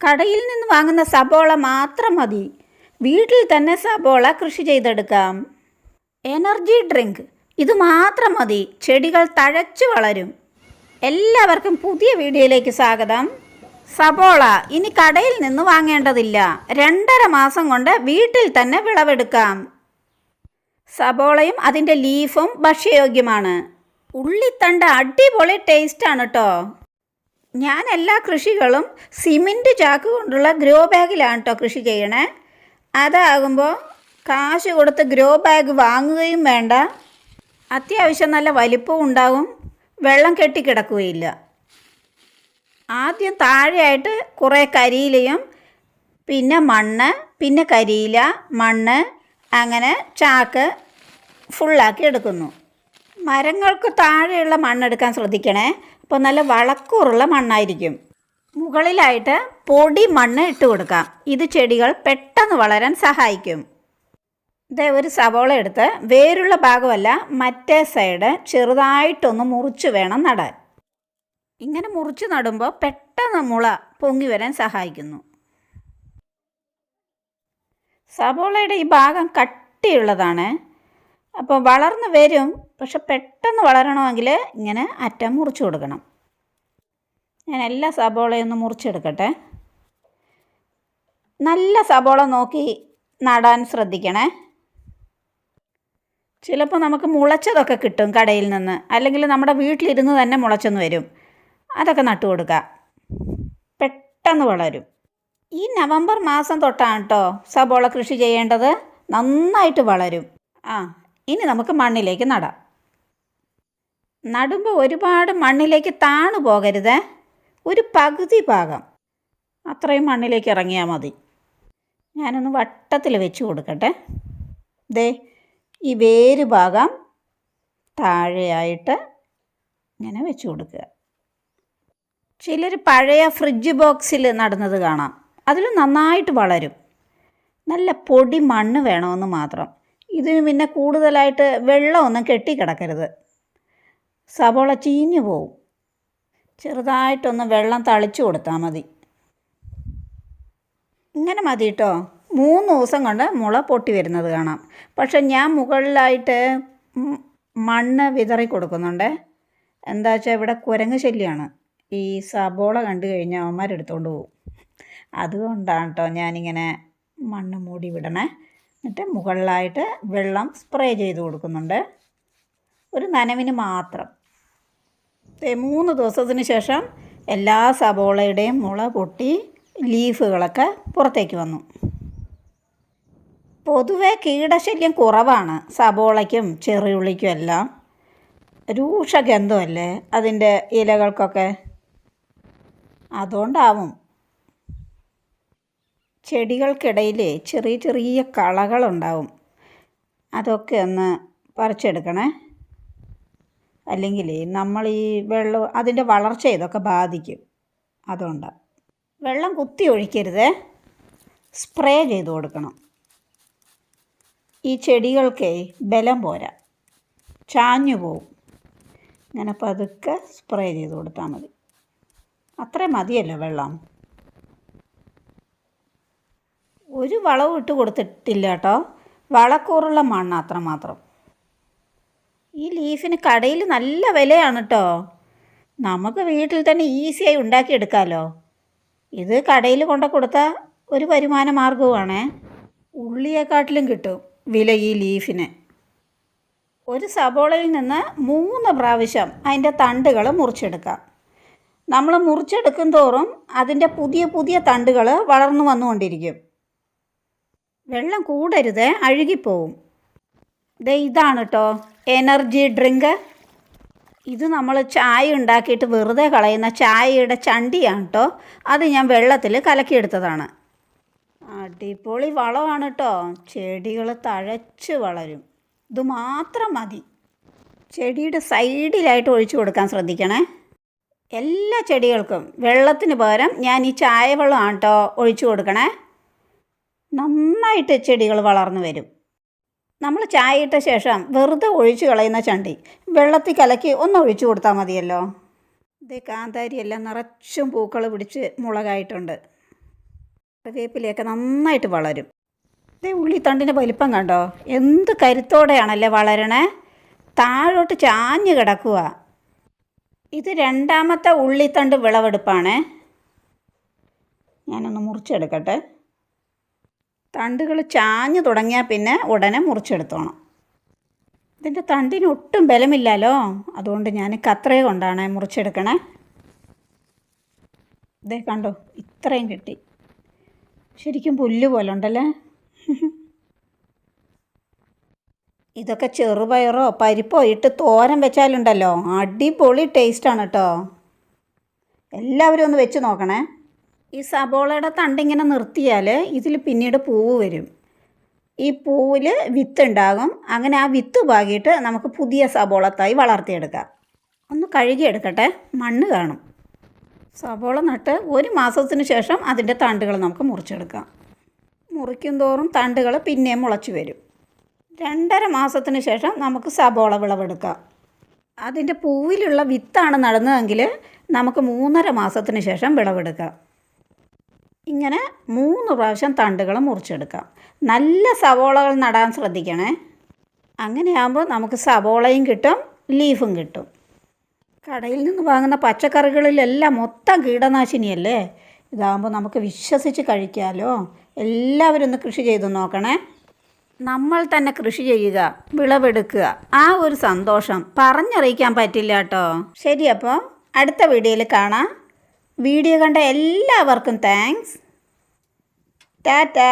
കടയിൽ നിന്ന് വാങ്ങുന്ന സബോള മാത്രം മതി. വീട്ടിൽ തന്നെ സബോള കൃഷി ചെയ്തെടുക്കാം. Energy drink. ഇത് മാത്രം മതി. ചെടികൾ തഴച്ചു വളരും. എല്ലാവർക്കും പുതിയ വീഡിയോയിലേക്ക് സ്വാഗതം. സബോള ഇനി കടയിൽ നിന്ന് വാങ്ങേണ്ടതില്ല. രണ്ടര മാസം കൊണ്ട് വീട്ടിൽ തന്നെ വിളവെടുക്കാം. സബോളയും അതിന്റെ ലീഫും ഭക്ഷ്യയോഗ്യമാണ്. ഉള്ളിത്തണ്ട് അടിപൊളി ടേസ്റ്റാണ് കേട്ടോ ഞാൻ എല്ലാ കൃഷികളും സിമെന്റ് ചാക്ക് കൊണ്ടുള്ള ഗ്രോ ബാഗിലാണ് കേട്ടോ കൃഷി ചെയ്യണേ. അതാകുമ്പോൾ കാശ് കൊടുത്ത് ഗ്രോ ബാഗ് വാങ്ങുകയും വേണ്ട. അത്യാവശ്യം നല്ല വലിപ്പവും ഉണ്ടാകും വെള്ളം കെട്ടിക്കിടക്കുകയില്ല ആദ്യം താഴെയായിട്ട് കുറേ കരിയിലയും പിന്നെ മണ്ണ് പിന്നെ കരിയില മണ്ണ് അങ്ങനെ ചാക്ക് ഫുള്ളാക്കി എടുക്കുന്നു. മരങ്ങൾക്ക് താഴെയുള്ള മണ്ണെടുക്കാൻ ശ്രദ്ധിക്കണേ. അപ്പോൾ നല്ല വളക്കൂറുള്ള മണ്ണായിരിക്കും. മുകളിലായിട്ട് പൊടി മണ്ണ് ഇട്ട് കൊടുക്കാം. ഇത് ചെടികൾ പെട്ടെന്ന് വളരാൻ സഹായിക്കും. ഇതേ ഒരു സവോള എടുത്ത് വേരുള്ള ഭാഗമല്ല മറ്റേ സൈഡ് ചെറുതായിട്ടൊന്ന് മുറിച്ച് വേണം നടാൻ. ഇങ്ങനെ മുറിച്ച് നടുമ്പോൾ പെട്ടെന്ന് മുള പൊങ്ങി വരാൻ സഹായിക്കുന്നു. സവോളയുടെ ഈ ഭാഗം കട്ടിയുള്ളതാണ്. അപ്പോൾ വളർന്ന് വരും പക്ഷെ പെട്ടെന്ന് വളരണമെങ്കിൽ ഇങ്ങനെ അറ്റം മുറിച്ച് കൊടുക്കണം. ഞാൻ എല്ലാ സബോളയും ഒന്ന് മുറിച്ചെടുക്കട്ടെ. നല്ല സബോള നോക്കി നടാൻ ശ്രദ്ധിക്കണേ. ചിലപ്പോൾ നമുക്ക് മുളച്ചതൊക്കെ കിട്ടും കടയിൽ നിന്ന് അല്ലെങ്കിൽ നമ്മുടെ വീട്ടിലിരുന്ന് തന്നെ മുളച്ചെന്ന് വരും. അതൊക്കെ നട്ടു കൊടുക്കുക പെട്ടെന്ന് വളരും. ഈ നവംബർ മാസം തൊട്ടാണ് കേട്ടോ സബോള കൃഷി ചെയ്യേണ്ടത്. നന്നായിട്ട് വളരും. ആ ഇനി നമുക്ക് മണ്ണിലേക്ക് നടാം. നടുമ്പോൾ ഒരുപാട് മണ്ണിലേക്ക് താണു പോകരുത്. ഒരു പകുതി ഭാഗം. അത്രയും മണ്ണിലേക്ക് ഇറങ്ങിയാൽ മതി. ഞാനൊന്ന് വട്ടത്തിൽ വെച്ച് കൊടുക്കട്ടെ. ദേ ഈ വേര് ഭാഗം താഴെയായിട്ട് ഇങ്ങനെ വെച്ച് കൊടുക്കുക. ചിലർ പഴയ ഫ്രിഡ്ജ് ബോക്സിൽ നടുന്നത് കാണാം. അതിൽ നന്നായിട്ട് വളരും. നല്ല പൊടി മണ്ണ് വേണമെന്ന് മാത്രം. ഇതിന് പിന്നെ കൂടുതലായിട്ട് വെള്ളമൊന്നും കെട്ടിക്കിടക്കരുത്. സവോള ചീഞ്ഞു പോവും. ചെറുതായിട്ടൊന്ന് വെള്ളം തളിച്ചു കൊടുത്താൽ മതി. ഇങ്ങനെ മതി കേട്ടോ മൂന്ന് ദിവസം കൊണ്ട് മുള പൊട്ടി വരുന്നത് കാണാം. പക്ഷെ ഞാൻ മുകളിലായിട്ട് മണ്ണ് വിതറി കൊടുക്കുന്നുണ്ട്. എന്താ വെച്ചാൽ ഇവിടെ കുരങ്ങ് ശല്യമാണ് ഈ സബോള കണ്ടു കഴിഞ്ഞാൽ അവന്മാരെടുത്തോണ്ട് പോകും അതുകൊണ്ടാണ് കേട്ടോ ഞാനിങ്ങനെ മണ്ണ് മൂടി വിടണേ. എന്നിട്ട് മുകളിലായിട്ട് വെള്ളം സ്പ്രേ ചെയ്ത് കൊടുക്കുന്നുണ്ട്. ഒരു നനവിന് മാത്രം. മൂന്ന് ദിവസത്തിന് ശേഷം എല്ലാ സബോളയുടെയും മുള പൊട്ടി ലീഫുകളൊക്കെ പുറത്തേക്ക് വന്നു. പൊതുവേ കീടശല്യം കുറവാണ് സബോളയ്ക്കും ചെറിയുള്ളിക്കും എല്ലാം. രൂക്ഷഗന്ധമല്ലേ അതിന്റെ ഇലകൾക്കൊക്കെ? അതുകൊണ്ടാവും ചെടികൾക്കിടയിൽ ചെറിയ ചെറിയ കളകളുണ്ടാവും. അതൊക്കെ ഒന്ന് പറിച്ചെടുക്കണേ. അല്ലെങ്കിൽ നമ്മൾ ഈ വെള്ളം അതിന്റെ വളർച്ച ഇതൊക്കെ ബാധിക്കും. അതുകൊണ്ടാണ് വെള്ളം കുത്തി ഒഴിക്കരുത്. സ്പ്രേ ചെയ്ത് കൊടുക്കണം. ഈ ചെടികൾക്കേ ബലം പോരാ. ചാഞ്ഞു പോവും. ഇങ്ങനെ പതുക്കെ സ്പ്രേ ചെയ്ത് കൊടുത്താൽ മതി. അത്രയും മതിയല്ലോ വെള്ളം. ഒരു വളവും ഇട്ട് കൊടുത്തിട്ടില്ല കേട്ടോ. വളക്കൂറുള്ള മണ്ണ് അത്രമാത്രം ഈ ലീഫിന് കടയിൽ നല്ല വിലയാണ് കേട്ടോ നമുക്ക് വീട്ടിൽ തന്നെ ഈസിയായി ഉണ്ടാക്കിയെടുക്കാമല്ലോ ഇത് കടയിൽ കൊണ്ട കൊടുത്ത ഒരു വരുമാന മാർഗവുമാണേ ഉള്ളിയെക്കാട്ടിലും കിട്ടും വില ഈ ലീഫിന്. ഒരു സബോളയിൽ നിന്ന് മൂന്ന് പ്രാവശ്യം അതിന്റെ തണ്ടുകൾ മുറിച്ചെടുക്കാം. നമ്മൾ മുറിച്ചെടുക്കും തോറും അതിന്റെ പുതിയ പുതിയ തണ്ടുകൾ വളർന്നു വന്നുകൊണ്ടിരിക്കും. വെള്ളം കൂടരുത് അഴുകിപ്പോവും. ദേ ഇതാണ് കേട്ടോ എനർജി ഡ്രിങ്ക് ഇത് നമ്മൾ ചായ ഉണ്ടാക്കിയിട്ട് വെറുതെ കളയുന്ന ചായയുടെ ചണ്ടിയാണ് കേട്ടോ അത് ഞാൻ വെള്ളത്തിൽ കലക്കിയെടുത്തതാണ്. അടിപൊളി വളമാണ് കേട്ടോ ചെടികൾ തഴച്ച് വളരും. ഇത് മാത്രം മതി. ചെടിയുടെ സൈഡിലായിട്ട് ഒഴിച്ചു കൊടുക്കാൻ ശ്രദ്ധിക്കണേ. എല്ലാ ചെടികൾക്കും വെള്ളത്തിന് പകരം ഞാൻ ഈ ചായ വെള്ളമാണ് കേട്ടോ ഒഴിച്ചു കൊടുക്കണേ. നന്നായിട്ട് ചെടികൾ വളർന്നു വരും. നമ്മൾ ചായ ഇട്ട ശേഷം വെറുതെ ഒഴിച്ചു കളയുന്ന ചണ്ടി വെള്ളത്തിൽ കലക്കി ഒന്ന് ഒഴിച്ചു കൊടുത്താൽ മതിയല്ലോ. ഇത് കാന്താരി എല്ലാം നിറച്ചും പൂക്കൾ പിടിച്ച് മുളകായിട്ടുണ്ട്. കറിവേപ്പിലയൊക്കെ നന്നായിട്ട് വളരും. ഇതേ ഉള്ളിത്തണ്ടിന്റെ വലിപ്പം കണ്ടോ? എന്ത് കരുത്തോടെയാണല്ലേ വളരണേ? താഴോട്ട് ചാഞ്ഞ് കിടക്കുക ഇത് രണ്ടാമത്തെ ഉള്ളിത്തണ്ട് വിളവെടുപ്പാണ്. ഞാനൊന്ന് മുറിച്ചെടുക്കട്ടെ. തണ്ടുകൾ ചാഞ്ഞു തുടങ്ങിയാൽ പിന്നെ ഉടനെ മുറിച്ചെടുത്തോണം. ഇതിന്റെ തണ്ടിന് ഒട്ടും ബലമില്ലല്ലോ. അതുകൊണ്ട് ഞാൻ കത്രയെ കൊണ്ടാണ് മുറിച്ചെടുക്കണേ. ഇതേ കണ്ടോ ഇത്രയും കിട്ടി. ശരിക്കും പുല്ല് പോലെ ഉണ്ടല്ലേ? ഇതൊക്കെ ചെറുപയറോ പരിപ്പോ ഇട്ട് തോരൻ വെച്ചാലുണ്ടല്ലോ. അടിപൊളി ടേസ്റ്റാണ് കേട്ടോ. എല്ലാവരും ഒന്ന് വെച്ച് നോക്കണേ. ഈ സബോളയുടെ തണ്ടിങ്ങനെ നിർത്തിയാൽ ഇതിൽ പിന്നീട് പൂവ് വരും. ഈ പൂവിൽ വിത്തുണ്ടാകും അങ്ങനെ ആ വിത്ത് പാകിയിട്ട് നമുക്ക് പുതിയ സബോളത്തായി വളർത്തിയെടുക്കാം. ഒന്ന് കഴുകിയെടുക്കട്ടെ മണ്ണ് കാണും. സബോള നട്ട് ഒരു മാസത്തിന് ശേഷം അതിന്റെ തണ്ടുകൾ നമുക്ക് മുറിച്ചെടുക്കാം. മുറിക്കും തോറും തണ്ടുകൾ പിന്നെയും മുളച്ചു വരും. രണ്ടര മാസത്തിന് ശേഷം നമുക്ക് സബോള വിളവെടുക്കാം. അതിന്റെ പൂവിലുള്ള വിത്താണ് നടന്നതെങ്കിൽ നമുക്ക് മൂന്നര മാസത്തിന് ശേഷം വിളവെടുക്കാം. ഇങ്ങനെ മൂന്ന് പ്രാവശ്യം തണ്ടുകൾ മുറിച്ചെടുക്കാം. നല്ല സവോളകൾ നടാൻ ശ്രദ്ധിക്കണേ. അങ്ങനെയാകുമ്പോൾ നമുക്ക് സവോളയും കിട്ടും ലീഫും കിട്ടും. കടയിൽ നിന്ന് വാങ്ങുന്ന പച്ചക്കറികളിലെല്ലാം മൊത്തം കീടനാശിനിയല്ലേ? ഇതാകുമ്പോൾ നമുക്ക് വിശ്വസിച്ച് കഴിക്കാമല്ലോ എല്ലാവരും ഒന്ന് കൃഷി ചെയ്ത് നോക്കണേ. നമ്മൾ തന്നെ കൃഷി ചെയ്യുക വിളവെടുക്കുക. ആ ഒരു സന്തോഷം പറഞ്ഞറിയിക്കാൻ പറ്റില്ല കേട്ടോ. ശരി അപ്പോൾ അടുത്ത വീഡിയോയിൽ കാണാം. വീഡിയോ കണ്ട എല്ലാവർക്കും താങ്ക്സ് ടാറ്റാ.